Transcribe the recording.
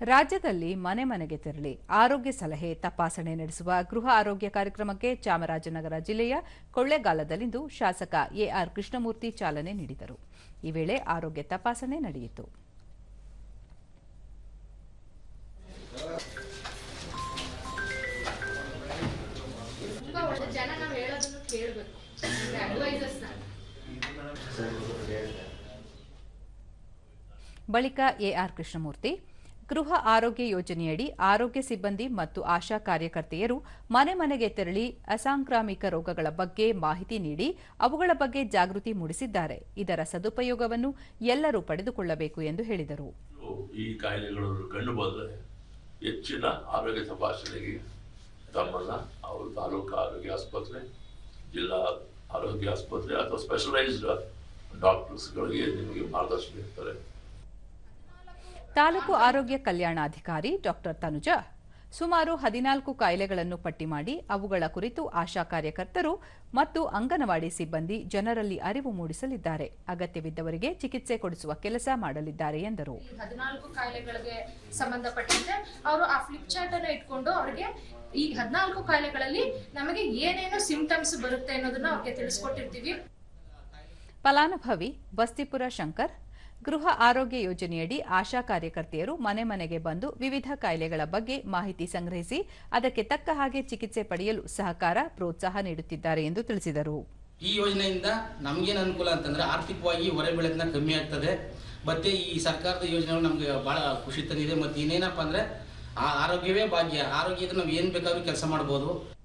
ರಾಜ್ಯದಲ್ಲಿ ಮನೆ ಮನೆಗೆ ತೆರಳಿ ಆರೋಗ್ಯ ಸಲಹೆ ತಪಾಸಣೆ ನಡೆಸುವ ಗೃಹ ಆರೋಗ್ಯ ಕಾರ್ಯಕ್ರಮಕ್ಕೆ ಚಾಮರಾಜನಗರ ಜಿಲ್ಲೆಯ ಕೊಳ್ಳೇಗಾಲದಲ್ಲಿಂದು ಶಾಸಕ ಎಆರ್ ಕೃಷ್ಣಮೂರ್ತಿ ಚಾಲನೆ ನೀಡಿದರು. ಈ ವೇಳೆ ಆರೋಗ್ಯ ತಪಾಸಣೆ ನಡೆಯಿತು. ಬಳಿಕ ಎಆರ್ ಕೃಷ್ಣಮೂರ್ತಿ ಗೃಹ ಆರೋಗ್ಯ ಯೋಜನೆಯಡಿ ಆರೋಗ್ಯ ಸಿಬ್ಬಂದಿ ಮತ್ತು ಆಶಾ ಕಾರ್ಯಕರ್ತೆಯರು ಮನೆ ಮನೆಗೆ ತೆರಳಿ ಅಸಾಂಕ್ರಾಮಿಕ ರೋಗಗಳ ಬಗ್ಗೆ ಮಾಹಿತಿ ನೀಡಿ ಅವುಗಳ ಬಗ್ಗೆ ಜಾಗೃತಿ ಮೂಡಿಸಿದ್ದಾರೆ. ಇದರ ಸದುಪಯೋಗವನ್ನು ಎಲ್ಲರೂ ಪಡೆದುಕೊಳ್ಳಬೇಕು ಎಂದು ಹೇಳಿದರು. ಈ ಕಾಯಿಲೆಗಳು ಕಂಡು ಬಂದರೆ ಹೆಚ್ಚಿನ ಆರೋಗ್ಯ ತಪಾಸಣೆಗೆ ತಮ್ಮನ್ನ ಅವರು ತಾಲೂಕು ಆರೋಗ್ಯ ಆಸ್ಪತ್ರೆ, ಜಿಲ್ಲಾ ಆರೋಗ್ಯ ಆಸ್ಪತ್ರೆ ಅಥವಾ ಸ್ಪೆಷಲೈಸ್ಡ್ ಡಾಕ್ಟರ್ಸ್ಗಳಿಗೆ ನಿಮಗೆ ಮಾರ್ಗದರ್ಶನ ಇರ್ತಾರೆ ತಾಲೂಕು ಆರೋಗ್ಯ ಕಲ್ಯಾಣಾಧಿಕಾರಿ ಡಾಕ್ಟರ್ ತನುಜಾ. ಸುಮಾರು ಹದಿನಾಲ್ಕು ಕಾಯಿಲೆಗಳನ್ನು ಪಟ್ಟಿ ಮಾಡಿ ಅವುಗಳ ಕುರಿತು ಆಶಾ ಕಾರ್ಯಕರ್ತರು ಮತ್ತು ಅಂಗನವಾಡಿ ಸಿಬ್ಬಂದಿ ಜನರಲ್ಲಿ ಅರಿವು ಮೂಡಿಸಲಿದ್ದಾರೆ. ಅಗತ್ಯವಿದ್ದವರಿಗೆ ಚಿಕಿತ್ಸೆ ಕೊಡಿಸುವ ಕೆಲಸ ಮಾಡಲಿದ್ದಾರೆ ಎಂದರು. ಹದಿನಾಲ್ಕು ಕಾಯಿಲೆಗಳಿಗೆ ಸಂಬಂಧಪಟ್ಟಂತೆ ಅವರು ಆ ಫ್ಲಿಪ್ ಚಾರ್ಟ್ ಅನ್ನ ಇಟ್ಕೊಂಡು ಅವರಿಗೆ ಈ ಹದಿನಾಲ್ಕು ಕಾಯಿಲೆಗಳಲ್ಲಿ ನಮಗೆ ಏನೇನು ಸಿಂಪ್ಟಮ್ಸ್ ಬರುತ್ತೆ ಅನ್ನೋದನ್ನ ಅವ್ರಿಗೆ ತಿಳಿಸ್ಕೊಟ್ಟಿರ್ತೀವಿ. ಫಲಾನುಭವಿ ಬಸ್ತಿಪುರ ಶಂಕರ್ ಗೃಹ ಆರೋಗ್ಯ ಯೋಜನೆಯಡಿ ಆಶಾ ಕಾರ್ಯಕರ್ತೆಯರು ಮನೆ ಮನೆಗೆ ಬಂದು ವಿವಿಧ ಕಾಯಿಲೆಗಳ ಬಗ್ಗೆ ಮಾಹಿತಿ ಸಂಗ್ರಹಿಸಿ ಅದಕ್ಕೆ ತಕ್ಕ ಹಾಗೆ ಚಿಕಿತ್ಸೆ ಪಡೆಯಲು ಸಹಕಾರ, ಪ್ರೋತ್ಸಾಹ ನೀಡುತ್ತಿದ್ದಾರೆ ಎಂದು ತಿಳಿಸಿದರು. ಈ ಯೋಜನೆಯಿಂದ ನಮಗೇನು ಅನುಕೂಲ ಅಂತಂದ್ರೆ ಆರ್ಥಿಕವಾಗಿ ಹೊರೆ ಕಮ್ಮಿ ಆಗ್ತದೆ. ಮತ್ತೆ ಈ ಸರ್ಕಾರದ ಯೋಜನೆಗಳು ನಮ್ಗೆ ಬಹಳ ಖುಷಿ ತಂದಿದೆ. ಮತ್ತೆ ಇನ್ನೇನಪ್ಪ ಅಂದ್ರೆ ಆರೋಗ್ಯವೇ ಭಾಗ್ಯ. ಆರೋಗ್ಯದ ನಾವು ಏನ್ ಬೇಕಾದ್ರೂ ಕೆಲಸ ಮಾಡ್ಬೋದು.